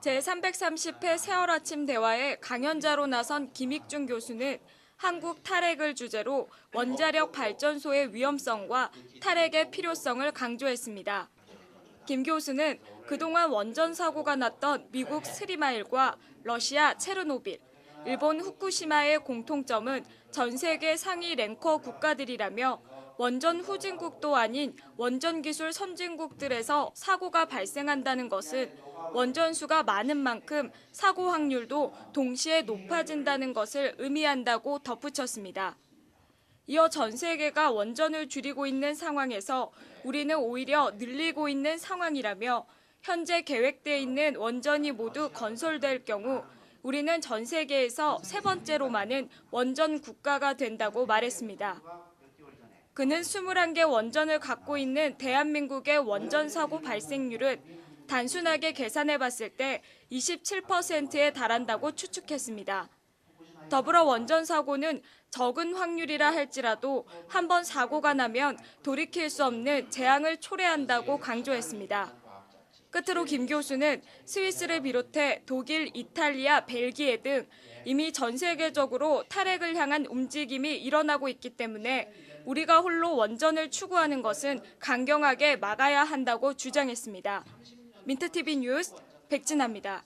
제330회 세월 아침 대화에 강연자로 나선 김익준 교수는 한국 탈핵을 주제로 원자력 발전소의 위험성과 탈핵의 필요성을 강조했습니다. 김 교수는 그동안 원전 사고가 났던 미국 스리마일과 러시아 체르노빌, 일본 후쿠시마의 공통점은 전 세계 상위 랭커 국가들이라며 원전 후진국도 아닌 원전 기술 선진국들에서 사고가 발생한다는 것은 원전수가 많은 만큼 사고 확률도 동시에 높아진다는 것을 의미한다고 덧붙였습니다. 이어 전 세계가 원전을 줄이고 있는 상황에서 우리는 오히려 늘리고 있는 상황이라며 현재 계획돼 있는 원전이 모두 건설될 경우 우리는 전 세계에서 세 번째로 많은 원전 국가가 된다고 말했습니다. 그는 21개 원전을 갖고 있는 대한민국의 원전 사고 발생률은 단순하게 계산해 봤을 때 27%에 달한다고 추측했습니다. 더불어 원전 사고는 적은 확률이라 할지라도 한 번 사고가 나면 돌이킬 수 없는 재앙을 초래한다고 강조했습니다. 끝으로 김 교수는 스위스를 비롯해 독일, 이탈리아, 벨기에 등 이미 전 세계적으로 탈핵을 향한 움직임이 일어나고 있기 때문에 우리가 홀로 원전을 추구하는 것은 강경하게 막아야 한다고 주장했습니다. 민트TV 뉴스 백진아입니다.